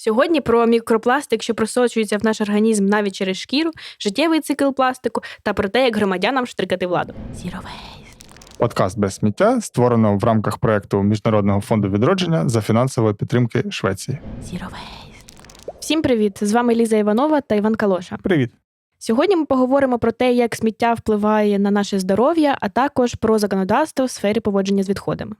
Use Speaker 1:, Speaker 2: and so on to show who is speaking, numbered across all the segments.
Speaker 1: Сьогодні про мікропластик, що просочується в наш організм навіть через шкіру, життєвий цикл пластику та про те, як громадянам штрикати владу. Waste.
Speaker 2: Подкаст без сміття створено в рамках проекту Міжнародного фонду відродження за фінансової підтримки Швеції.
Speaker 1: Zero. Всім привіт! З вами Ліза Іванова та Іван Калоша.
Speaker 2: Привіт!
Speaker 1: Сьогодні ми поговоримо про те, як сміття впливає на наше здоров'я, а також про законодавство в сфері поводження з відходами.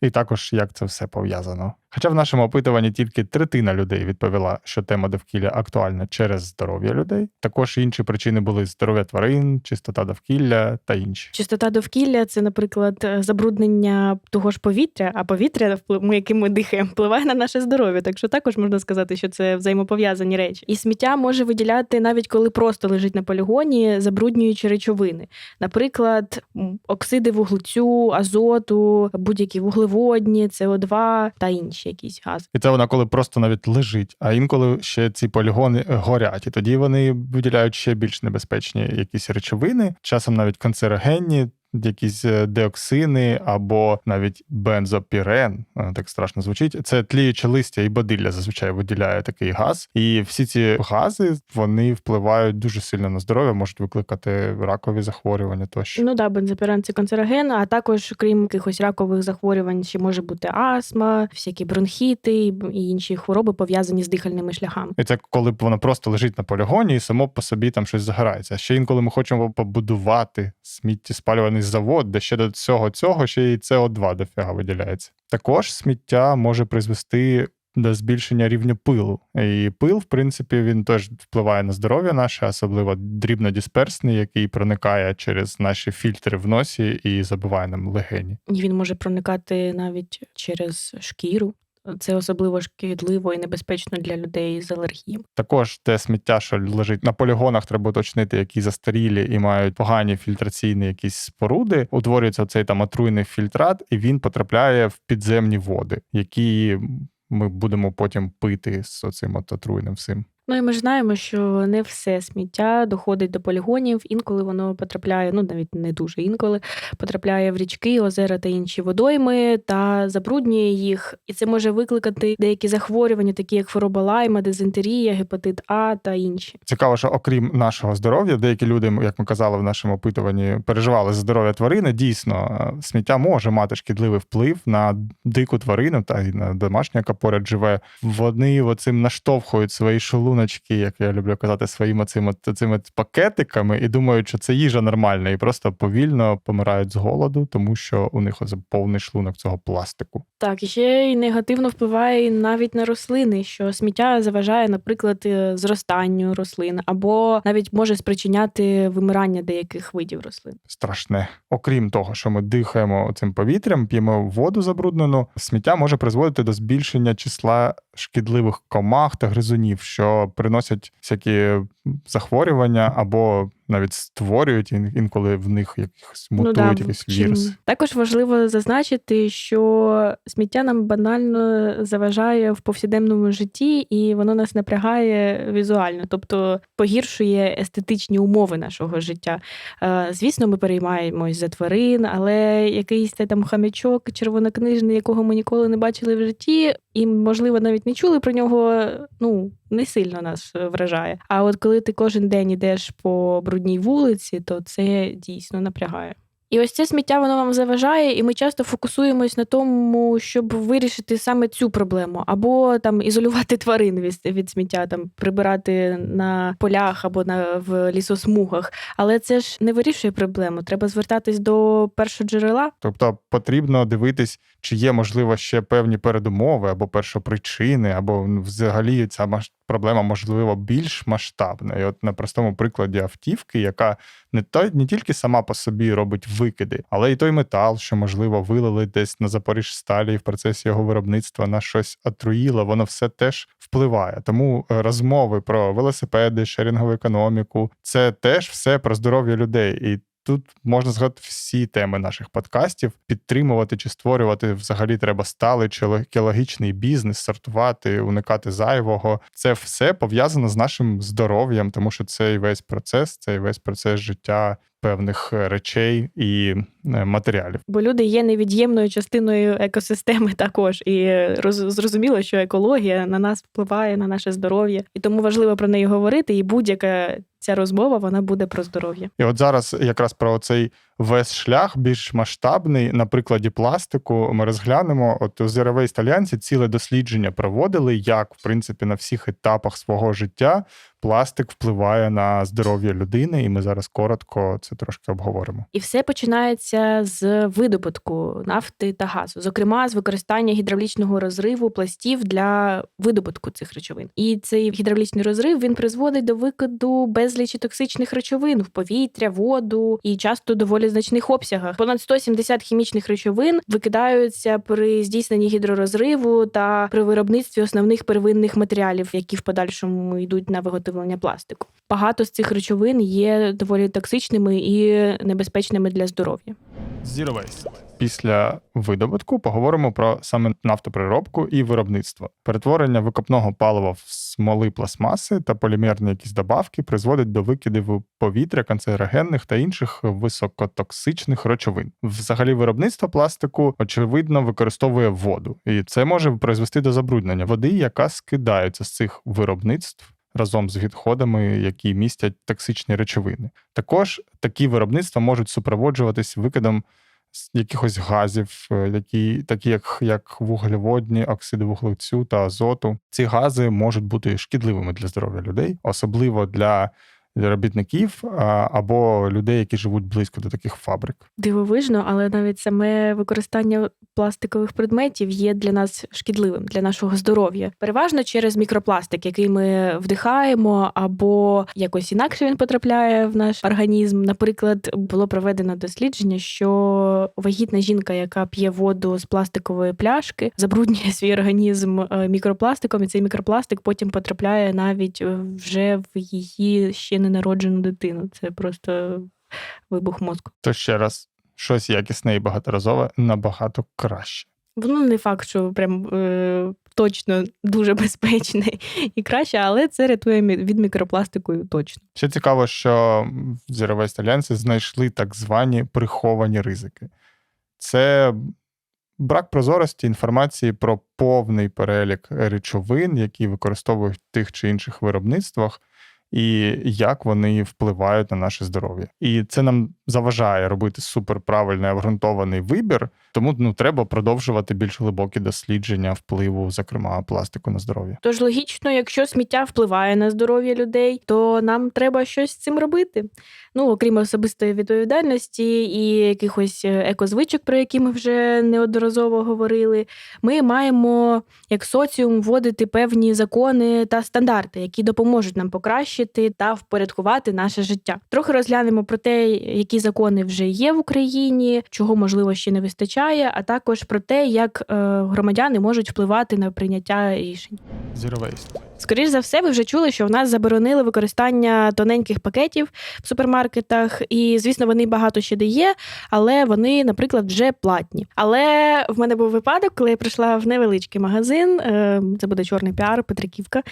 Speaker 2: І також як це все пов'язано. Хоча в нашому опитуванні тільки третина людей відповіла, що тема довкілля актуальна через здоров'я людей. Також інші причини були здоров'я тварин, чистота довкілля та інші.
Speaker 1: Чистота довкілля це, наприклад, забруднення того ж повітря, а повітря, яким ми дихаємо, впливає на наше здоров'я. Так що також можна сказати, що це взаємопов'язані речі. І сміття може виділяти навіть коли просто лежить на полігоні, забруднюючи речовини. Наприклад, оксиди вуглецю, азоту, будь-які вуглеводні, СО2 та інші якісь газ.
Speaker 2: І це вона коли просто навіть лежить, а інколи ще ці полігони горять, і тоді вони виділяють ще більш небезпечні якісь речовини, часом навіть канцерогенні. Якісь е, деоксини або навіть бензопірен, е, так страшно звучить. Це тліюче листя і бодилля зазвичай виділяє такий газ. І всі ці гази вони впливають дуже сильно на здоров'я, можуть викликати ракові захворювання тощо.
Speaker 1: Ну да, бензопірен це канцероген, а також, крім якихось ракових захворювань, ще може бути астма, всякі бронхіти і інші хвороби пов'язані з дихальними шляхами.
Speaker 2: І це коли б воно просто лежить на полігоні і само по собі там щось загорається. А ще інколи ми хочемо побудувати сміттєспалюваний завод, де ще до цього цього ще й СО2 дофіга виділяється. Також сміття може призвести до збільшення рівня пилу. І пил, в принципі, він теж впливає на здоров'я наше, особливо дрібнодисперсний, який проникає через наші фільтри в носі і забиває нам легені.
Speaker 1: Він може проникати навіть через шкіру. Це особливо шкідливо і небезпечно для людей з алергіями.
Speaker 2: Також те сміття, що лежить на полігонах, треба уточнити, які застарілі і мають погані фільтраційні якісь споруди. Утворюється цей там отруйний фільтрат, і він потрапляє в підземні води, які ми будемо потім пити з оцим от отруйним всім.
Speaker 1: Ну і ми ж знаємо, що не все сміття доходить до полігонів. Інколи воно потрапляє, ну навіть не дуже інколи, потрапляє в річки, озера та інші водойми та забруднює їх. І це може викликати деякі захворювання, такі як хвороба лайма, дизентерія, гепатит А та інші.
Speaker 2: Цікаво, що окрім нашого здоров'я, деякі люди, як ми казали в нашому опитуванні, переживали за здоров'я тварини. Дійсно, е, сміття може мати шкідливий вплив на дику тварину та й на домашню, яка поряд живе. Вони оцим наштовхують свої шелуночки, як я люблю казати, своїми цими, цими пакетиками, і думають, що це їжа нормальна, і просто повільно помирають з голоду, тому що у них повний шлунок цього пластику.
Speaker 1: Так, і ще й негативно впливає навіть на рослини, що сміття заважає, наприклад, е, зростанню рослин, або навіть може спричиняти вимирання деяких видів рослин.
Speaker 2: Страшне. Окрім того, що ми дихаємо цим повітрям, п'ємо воду забруднену, сміття може призводити до збільшення числа шкідливих комах та гризунів, що приносять всякі захворювання або навіть створюють інколи в них якихось мутують
Speaker 1: Ну да,
Speaker 2: якийсь вірус.
Speaker 1: Також важливо зазначити, що сміття нам банально заважає в повсякденному житті, і воно нас напрягає візуально, тобто погіршує естетичні умови нашого життя. Е, Звісно, ми переймаємось за тварин, але якийсь це там хам'ячок червонокнижний, якого ми ніколи не бачили в житті, і, можливо, навіть не чули про нього. Ну не сильно нас вражає. А от коли ти кожен день ідеш по брудній вулиці, то це дійсно напрягає. І ось це сміття воно вам заважає, і ми часто фокусуємось на тому, щоб вирішити саме цю проблему, або там ізолювати тварин від, від сміття, там прибирати на полях або на в лісосмугах. Але це ж не вирішує проблему. Треба звертатись до першоджерела.
Speaker 2: Тобто потрібно дивитись, чи є можливо ще певні передумови або першопричини, або ну, взагалі ця маш- проблема можливо більш масштабна. І от на простому прикладі автівки, яка не той не тільки сама по собі робить викиди, але й той метал, що можливо вилили десь на Запоріжсталі і в процесі його виробництва на щось отруїло, воно все теж впливає. Тому е, розмови про велосипеди, шерінгову економіку це теж все про здоров'я людей. І тут можна згадати всі теми наших подкастів, підтримувати чи створювати взагалі треба сталий чи екологічний бізнес, сортувати, уникати зайвого. Це все пов'язано з нашим здоров'ям, тому що цей весь процес, цей весь процес життя певних е, речей і е, матеріалів.
Speaker 1: Бо люди є невід'ємною частиною екосистеми також, і роз, зрозуміло, що екологія на нас впливає на наше здоров'я, і тому важливо про неї говорити. І будь-яка ця розмова вона буде про здоров'я.
Speaker 2: І от зараз якраз про цей весь шлях більш масштабний на прикладі пластику. Ми розглянемо. От у Zero Waste ціле дослідження проводили, як в принципі на всіх етапах свого життя пластик впливає на здоров'я людини, і ми зараз коротко це трошки обговоримо.
Speaker 1: І все починається з видобутку нафти та газу, зокрема з використання гідравлічного розриву пластів для видобутку цих речовин. І цей гідравлічний розрив він призводить до викиду безлічі токсичних речовин в повітря, воду і часто доволі значних обсягах. Понад 170 хімічних речовин викидаються при здійсненні гідророзриву та при виробництві основних первинних матеріалів, які в подальшому йдуть на виготовлення пластику. Багато з цих речовин є доволі токсичними і небезпечними для здоров'я.
Speaker 2: Zero. Після видобутку поговоримо про саме нафтопереробку і виробництво. Перетворення викопного палива в смоли пластмаси та полімерні якісь добавки призводить до викидів повітря, канцерогенних та інших високотоксичних речовин. Взагалі, виробництво пластику очевидно використовує воду, і це може призвести до забруднення води, яка скидається з цих виробництв. Разом з відходами, які містять токсичні речовини. Також такі виробництва можуть супроводжуватись викидом якихось газів, е, які такі як як вуглеводні, оксиди вуглецю та азоту. Ці гази можуть бути шкідливими для здоров'я людей, особливо для робітників або людей, які живуть близько до таких фабрик.
Speaker 1: Дивовижно, але навіть саме використання пластикових предметів є для нас шкідливим для нашого здоров'я. Переважно через мікропластик, який ми вдихаємо, або якось інакше він потрапляє в наш організм. Наприклад, було проведено дослідження, що вагітна жінка, яка п'є воду з пластикової пляшки, забруднює свій організм е, мікропластиком, і цей мікропластик потім потрапляє навіть е, вже в її ще ненароджену дитину. Це просто вибух мозку.
Speaker 2: То ще раз, щось якісне і багаторазове набагато краще.
Speaker 1: Воно не факт, що прям е, точно дуже безпечне і краще, але це рятує від мікропластику точно.
Speaker 2: Ще цікаво, що в Zero Waste Alliance знайшли так звані приховані ризики. Це брак прозорості інформації про повний перелік речовин, які використовують в тих чи інших виробництвах і як вони впливають на наше здоров'я. І це нам заважає робити суперправильний обґрунтований вибір, тому ну треба продовжувати більш глибокі дослідження впливу, зокрема пластику на здоров'я.
Speaker 1: Тож логічно, якщо сміття впливає на здоров'я людей, то нам треба щось з цим робити. Ну окрім особистої відповідальності і якихось е, екозвичок, про які ми вже неодноразово говорили, ми маємо як соціум вводити певні закони та стандарти, які допоможуть нам покращити та впорядкувати наше життя. Трохи розглянемо про те, які закони вже є в Україні, чого можливо ще не вистачає, а також про те, як е, громадяни можуть впливати на прийняття рішень.
Speaker 2: Zero.
Speaker 1: Скоріше за все, ви вже чули, що в нас заборонили використання тоненьких пакетів в супермаркетах, і звісно, вони багато ще де є, але вони, наприклад, вже платні. Але в мене був випадок, коли я прийшла в невеличкий магазин. Е, це буде чорний піар, Петриківка.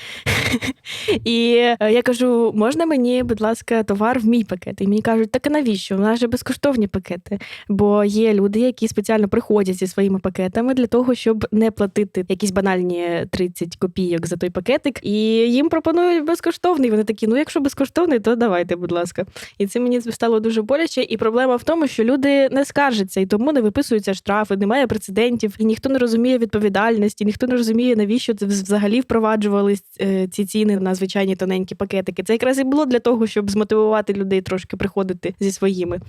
Speaker 1: І е, я кажу: можна мені, будь ласка, товар в мій пакет? І мені кажуть, так навіщо? У нас же безкоштовні пакети. Бо є люди, які спеціально приходять зі своїми пакетами для того, щоб не платити якісь банальні 30 копійок за той пакетик. І їм пропонують безкоштовний. Вони такі, ну якщо безкоштовний, то давайте, будь ласка. І це мені стало дуже боляче. І проблема в тому, що люди не скаржаться і тому не виписуються штрафи, немає прецедентів, і ніхто не розуміє відповідальності, ніхто не розуміє, навіщо це взагалі впроваджували е, ці ціни на звичайні тоненькі пакетики. Це якраз і було для того, щоб змотивувати людей трошки приходити зі своїми.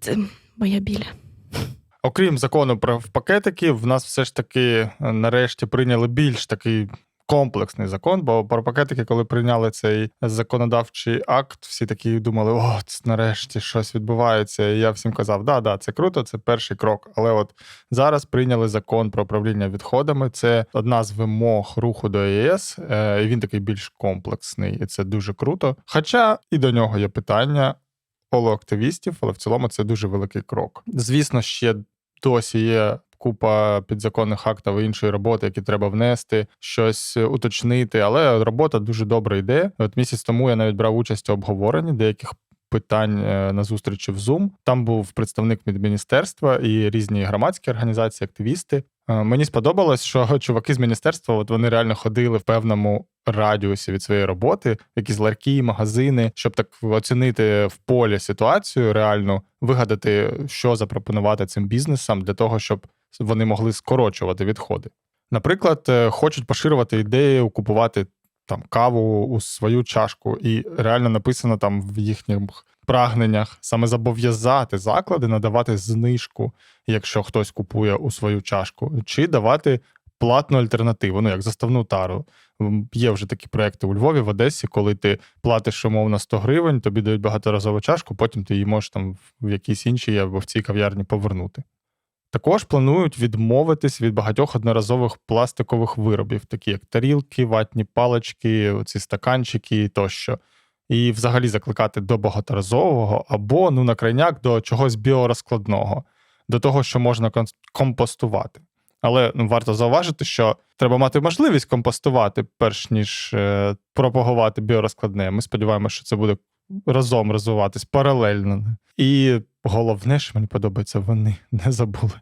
Speaker 1: Це моя біля.
Speaker 2: Окрім закону про пакетики, в нас все ж таки е, нарешті прийняли більш такий комплексний закон, бо про пакетики, коли прийняли цей законодавчий акт, всі такі думали, о, це нарешті щось відбувається. І я всім казав, да, да, це круто, це перший крок. Але от зараз прийняли закон про управління відходами. Це одна з вимог руху до ЄС, е, і він такий більш комплексний, і це дуже круто. Хоча і до нього є питання. коло активістів, але в цілому це дуже великий крок. Звісно, ще досі є. Купа підзаконних актів іншої роботи, які треба внести, щось уточнити, але робота дуже добре йде. От місяць тому я навіть брав участь у обговоренні деяких питань е, на зустрічі в Zoom. Там був представник від міністерства і різні громадські організації, активісти. Е, Мені сподобалось, що чуваки з міністерства от вони реально ходили в певному радіусі від своєї роботи, якісь ларки, магазини, щоб так оцінити в полі ситуацію, реально вигадати, що запропонувати цим бізнесам для того, щоб вони могли скорочувати відходи. Наприклад, е, хочуть поширювати ідею купувати там каву у свою чашку, і реально написано там в їхніх прагненнях саме зобов'язати заклади надавати знижку, якщо хтось купує у свою чашку, чи давати платну альтернативу, ну як заставну тару. Є вже такі проекти у Львові, в Одесі, коли ти платиш умовно 100 гривень, тобі дають багаторазову чашку, потім ти її можеш там в якійсь іншій або в цій кав'ярні повернути. Також планують відмовитись від багатьох одноразових пластикових виробів, такі як тарілки, ватні палички, ці стаканчики тощо. І взагалі закликати до багаторазового або, ну, на крайняк, до чогось біорозкладного, до того, що можна компостувати. Але ну, варто зауважити, що треба мати можливість компостувати, перш ніж е, пропагувати біорозкладне. Ми сподіваємося, що це буде разом розвиватись паралельно. І головне, що мені подобається, вони не забули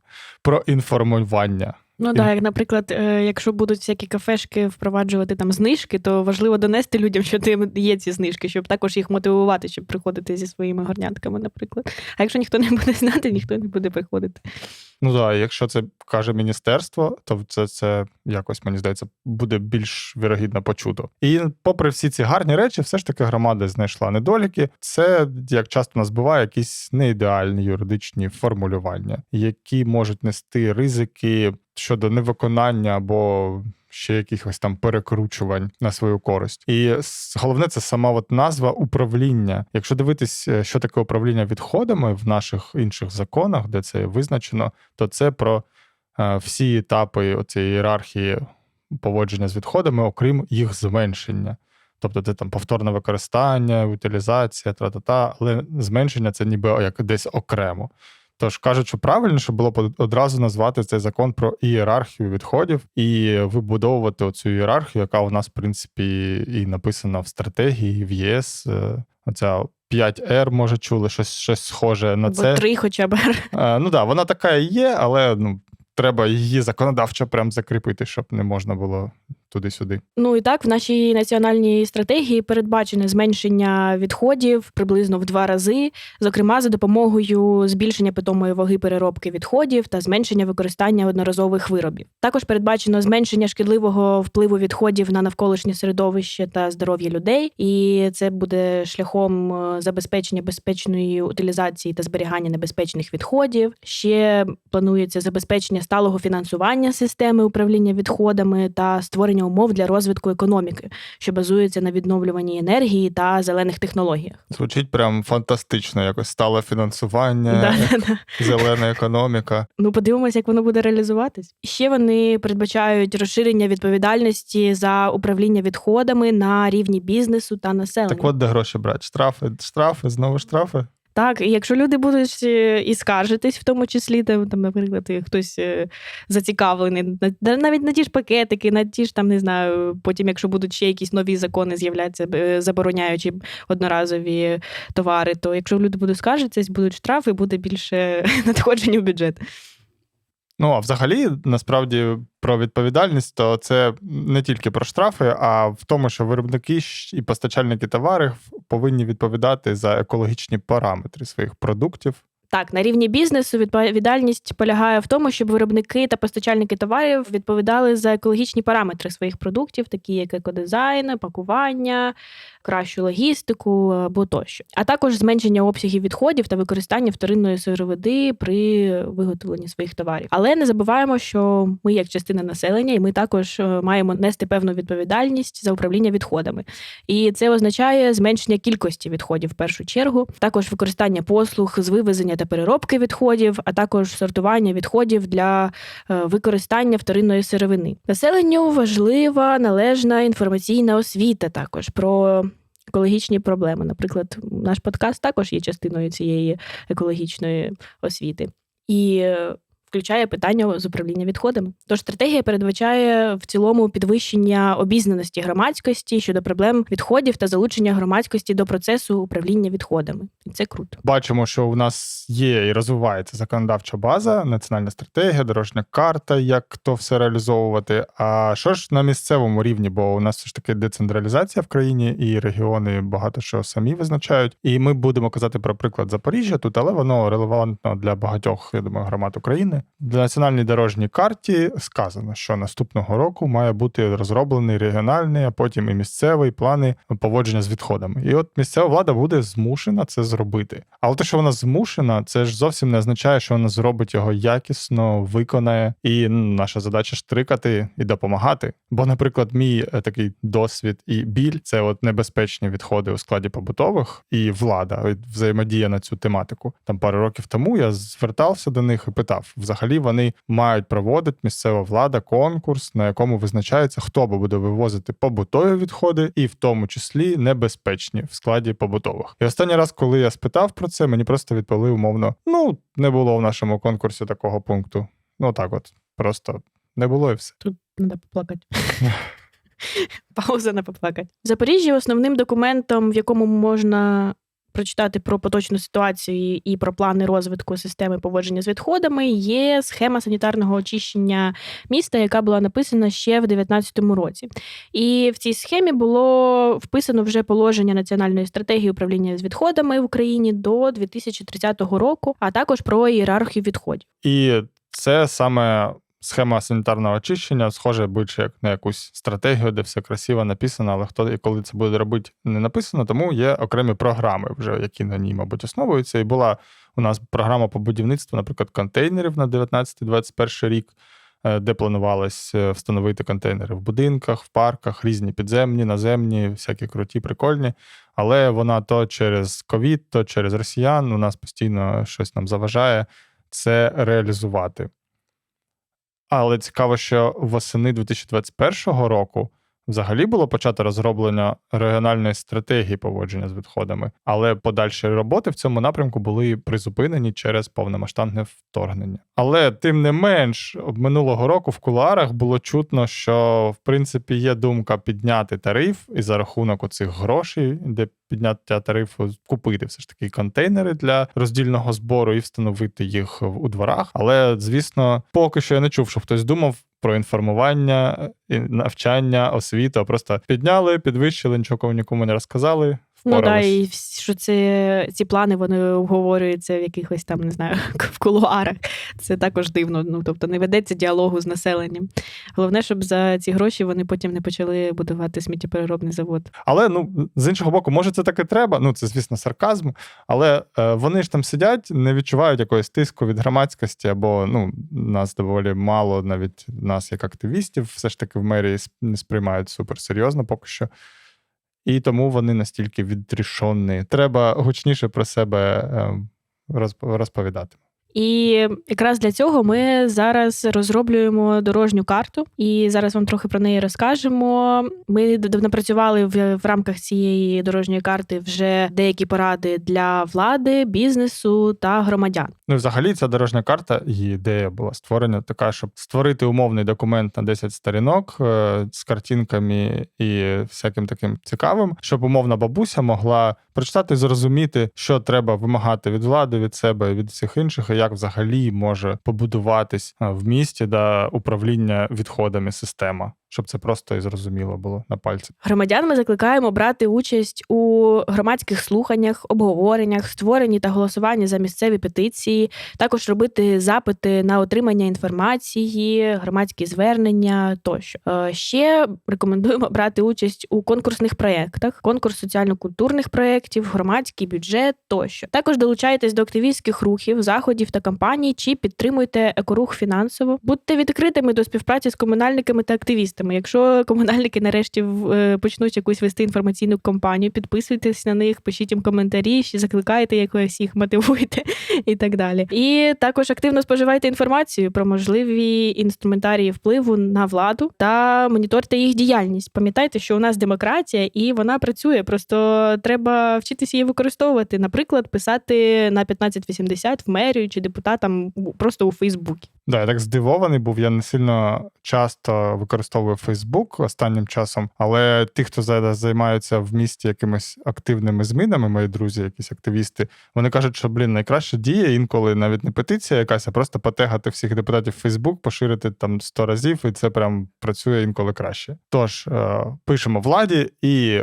Speaker 2: про інформування.
Speaker 1: Ну так, як, наприклад, е, якщо будуть всякі кафешки впроваджувати там знижки, то важливо донести людям, що є ці знижки, щоб також їх мотивувати, щоб приходити зі своїми горнятками, наприклад. А якщо ніхто не буде знати, ніхто не буде приходити.
Speaker 2: Ну так, якщо це каже міністерство, то це, це якось, мені здається, буде більш вірогідно почуто. І попри всі ці гарні речі, все ж таки громада знайшла недоліки. Це, як часто нас буває, якісь неідеальні юридичні формулювання, які можуть нести ризики щодо невиконання або ще якихось там перекручувань на свою користь. І головне це сама от назва управління. Якщо дивитись, е, що таке управління відходами в наших інших законах, де це визначено, то це про е, всі етапи цієї ієрархії поводження з відходами, окрім їх зменшення. Тобто це там повторне використання, утилізація, тра-та-та, але зменшення це ніби як десь окремо. Тож кажуть, що правильніше було б одразу назвати цей закон про ієрархію відходів і вибудовувати оцю ієрархію, яка у нас, в принципі, і написана в стратегії, в ЄС. Е, Оця 5R, може, чули щось, щось схоже на
Speaker 1: Бо
Speaker 2: це.
Speaker 1: три хоча б.
Speaker 2: Е, Ну так, да, вона така і є, але ну, треба її законодавчо прям закріпити, щоб не можна було туди-сюди.
Speaker 1: Ну і так, в нашій національній стратегії передбачене зменшення відходів приблизно в два рази, зокрема за допомогою збільшення питомої ваги переробки відходів та зменшення використання одноразових виробів. Також передбачено зменшення шкідливого впливу відходів на навколишнє середовище та здоров'я людей, і це буде шляхом е, забезпечення безпечної утилізації та зберігання небезпечних відходів. Ще планується забезпечення сталого фінансування системи управління відходами та створення умов для розвитку економіки, що базується на відновлюванні енергії та зелених технологіях.
Speaker 2: Звучить прям фантастично, якось стале фінансування, зелена економіка.
Speaker 1: Ну, подивимося, як воно буде реалізуватись. Ще вони передбачають розширення відповідальності за управління відходами на рівні бізнесу та населення.
Speaker 2: Так от де гроші брати? Штрафи, штрафи, знову штрафи.
Speaker 1: Так, і якщо люди будуть е, і скаржитись, в тому числі, там, наприклад, хтось е, зацікавлений, на- на- навіть на ті ж пакетики, на ті ж там не знаю, потім, якщо будуть ще якісь нові закони з'являтися, е, забороняючи одноразові товари, то якщо люди будуть скаржитись, будуть штрафи, буде більше надходжень у бюджет.
Speaker 2: Ну, а взагалі, насправді, про відповідальність, то це не тільки про штрафи, а в тому, що виробники і постачальники товарів повинні відповідати за екологічні параметри своїх продуктів.
Speaker 1: Так, на рівні бізнесу відповідальність полягає в тому, щоб виробники та постачальники товарів відповідали за екологічні параметри своїх продуктів, такі як екодизайн, пакування, кращу логістику або тощо, а також зменшення обсягів відходів та використання вторинної сировини при виготовленні своїх товарів. Але не забуваємо, що ми, як частина населення, і ми також е, маємо нести певну відповідальність за управління відходами. І це означає зменшення кількості відходів в першу чергу, також використання послуг з вивезення та переробки відходів, а також сортування відходів для е, використання вторинної сировини. Населенню важлива належна інформаційна освіта також про. Екологічні проблеми. Наприклад, наш подкаст також є частиною цієї екологічної освіти. І е, включає питання з управління відходами. Тож стратегія передбачає в цілому підвищення обізнаності громадськості щодо проблем відходів та залучення громадськості до процесу управління відходами. І це круто.
Speaker 2: Бачимо, що у нас є і розвивається законодавча база, національна стратегія, дорожня карта, як то все реалізовувати. А що ж на місцевому рівні? Бо у нас все ж таки децентралізація в країні, і регіони багато що самі визначають. І ми будемо казати про приклад Запоріжжя тут, але воно релевантно для багатьох, я думаю, громад України. В національній дорожній карті сказано, що наступного року має бути розроблений регіональний, а потім і місцевий плани поводження з відходами. І от місцева влада буде змушена це зробити. Але те, що вона змушена, це ж зовсім не означає, що вона зробить його якісно, виконає. І наша задача штрикати і допомагати. Бо, наприклад, мій е, такий досвід і біль це от небезпечні відходи у складі побутових і влада взаємодія на цю тематику. Там пару років тому я звертався до них і питав: взагалі вони мають проводити місцева влада конкурс, на якому визначається, хто буде вивозити побутові відходи, і в тому числі небезпечні в складі побутових. І останній раз, коли я спитав про це, мені просто відповіли умовно: ну не було в нашому конкурсі такого пункту. Ну так, от просто не було і все.
Speaker 1: Тут треба поплакати. Пауза на поплакати. В Запоріжжі основним документом, в якому можна прочитати про поточну ситуацію і про плани розвитку системи поводження з відходами, є схема санітарного очищення міста, яка була написана ще в 2019 році. І в цій схемі було вписано вже положення національної стратегії управління з відходами в Україні до 2030 року, а також про ієрархію відходів.
Speaker 2: І це саме схема санітарного очищення, схоже більше як на якусь стратегію, де все красиво написано, але хто і коли це буде робити, не написано, тому є окремі програми, вже які на ній, мабуть, основуються. І була у нас програма по будівництву, наприклад, контейнерів на 19-21 рік. е, Де планувалось е, встановити контейнери в будинках, в парках, різні підземні, наземні, всякі круті, прикольні. Але вона то через ковід, то через росіян у нас постійно щось нам заважає це реалізувати. Але цікаво, що восени 2021 року взагалі було почато розроблення регіональної стратегії поводження з відходами, але подальші роботи в цьому напрямку були призупинені через повномасштабне вторгнення. Але тим не менш, минулого року в кулуарах було чутно, що в принципі є думка підняти тариф і за рахунок оцих грошей, де підняття тарифу купити все ж таки контейнери для роздільного збору і встановити їх у дворах. Але звісно, поки що я не чув, що хтось думав. Про інформування, навчання, освіту, просто підняли, підвищили, нічого нікому не розказали.
Speaker 1: Ну да, і що це ці плани вони обговорюються в якихось там, не знаю, в кулуарах. Це також дивно. Ну тобто не ведеться діалогу з населенням. Головне, щоб за ці гроші вони потім не почали будувати сміттєпереробний завод.
Speaker 2: Але ну з іншого боку, може, це так і треба. Ну це звісно сарказм. Але е, вони ж там сидять, не відчувають якогось тиску від громадськості, або ну нас доволі мало, навіть нас як активістів, все ж таки в мерії не сприймають суперсерйозно поки що. І тому вони настільки відрішені. Треба гучніше про себе е, розповідати.
Speaker 1: І якраз для цього ми зараз розроблюємо дорожню карту, і зараз вам трохи про неї розкажемо. Ми напрацювали в, рамках цієї дорожньої карти вже деякі поради для влади, бізнесу та громадян.
Speaker 2: Ну, взагалі, ця дорожня карта, її ідея була створена така, щоб створити умовний документ на 10 сторінок е, з картинками і всяким таким цікавим, щоб умовна бабуся могла прочитати зрозуміти, що треба вимагати від влади, від себе від всіх інших, як взагалі може побудуватись е, в місті да, управління відходами система, щоб це просто і зрозуміло було на пальці.
Speaker 1: Громадян ми закликаємо брати участь у громадських слуханнях, обговореннях, створенні та голосуванні за місцеві петиції, також робити запити на отримання інформації, громадські звернення тощо. Е, Ще рекомендуємо брати участь у конкурсних проєктах, конкурс соціально-культурних проєктів, громадський бюджет тощо. Також долучайтесь до активістських рухів, заходів та кампаній, чи підтримуйте екорух фінансово. Будьте відкритими до співпраці з комунальниками та активістами. Якщо комунальники нарешті е, почнуть якусь вести інформаційну кампанію, підписуйтесь на них, пишіть їм коментарі, закликайте якось їх мотивуйте. і так далі. І також активно споживайте інформацію про можливі інструментарії впливу на владу та моніторте їх діяльність. Пам'ятайте, що у нас демократія і вона працює. Просто треба вчитися її використовувати. Наприклад, писати на 1580 в мерію чи депутатам просто у Фейсбуці.
Speaker 2: Да, я так здивований був. Я не сильно часто використовую Фейсбук останнім часом, але ті, хто зараз займаються в місті якимись активними змінами, мої друзі, якісь активісти, вони кажуть, що блін, найкраще діє інколи навіть не петиція якась, а просто потегати всіх депутатів в Фейсбук, поширити там 100 разів, і це прям працює інколи краще. Тож е, пишемо владі і.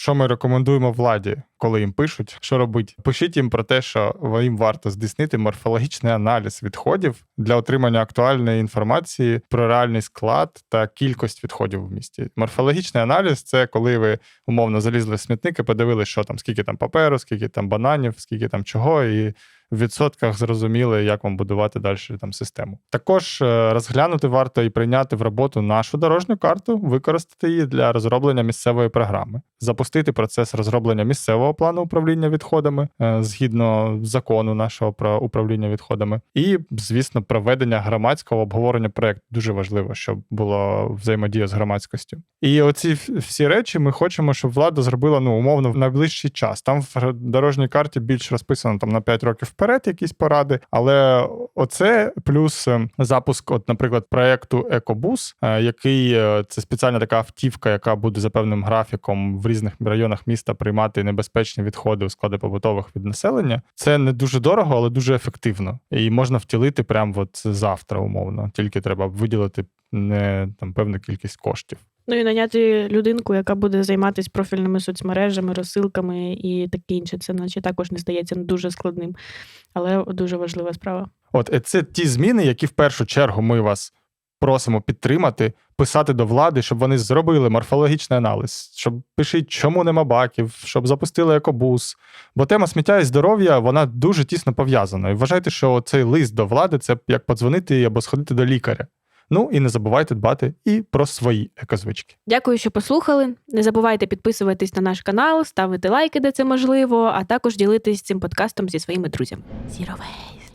Speaker 2: Що ми рекомендуємо владі, коли їм пишуть, що робити? Пишіть їм про те, що їм варто здійснити морфологічний аналіз відходів для отримання актуальної інформації про реальний склад та кількість відходів в місті. Морфологічний аналіз це коли ви умовно залізли в смітник і подивилися, що там, скільки там паперу, скільки там бананів, скільки там чого, і в відсотках зрозуміли, як вам будувати далі там систему. Також е, розглянути варто і прийняти в роботу нашу дорожню карту, використати її для розроблення місцевої програми, запустити процес розроблення місцевого плану управління відходами е, згідно закону нашого про управління відходами, і, звісно, проведення громадського обговорення проєкту. Дуже важливо, щоб було взаємодія з громадськістю. І оці всі речі ми хочемо, щоб влада зробила ну умовно в найближчий час. Там в дорожній карті більш розписано там на 5 років вперед якісь поради. Але оце плюс е, запуск, от, наприклад, проекту Екобус, е, який це спеціальна така автівка, яка буде за певним графіком в різних районах міста приймати небезпечні відходи у склади побутових від населення. Це не дуже дорого, але дуже ефективно. І можна втілити прямо от завтра, умовно. Тільки треба виділити не там певну кількість коштів.
Speaker 1: Ну і наняти людинку, яка буде займатися профільними соцмережами, розсилками і таке інше. Це наче також не здається дуже складним, але дуже важлива справа.
Speaker 2: От е, це ті зміни, які в першу чергу ми вас просимо підтримати, писати до влади, щоб вони зробили морфологічний аналіз, щоб пишіть, чому нема баків, щоб запустили екобус. Бо тема сміття і здоров'я вона дуже тісно пов'язана. І вважайте, що цей лист до влади це як подзвонити або сходити до лікаря. Ну і не забувайте дбати і про свої екозвички.
Speaker 1: Дякую, що послухали. Не забувайте підписуватись на наш канал, ставити лайки, де це можливо, а також ділитись цим подкастом зі своїми друзями. Зіровей!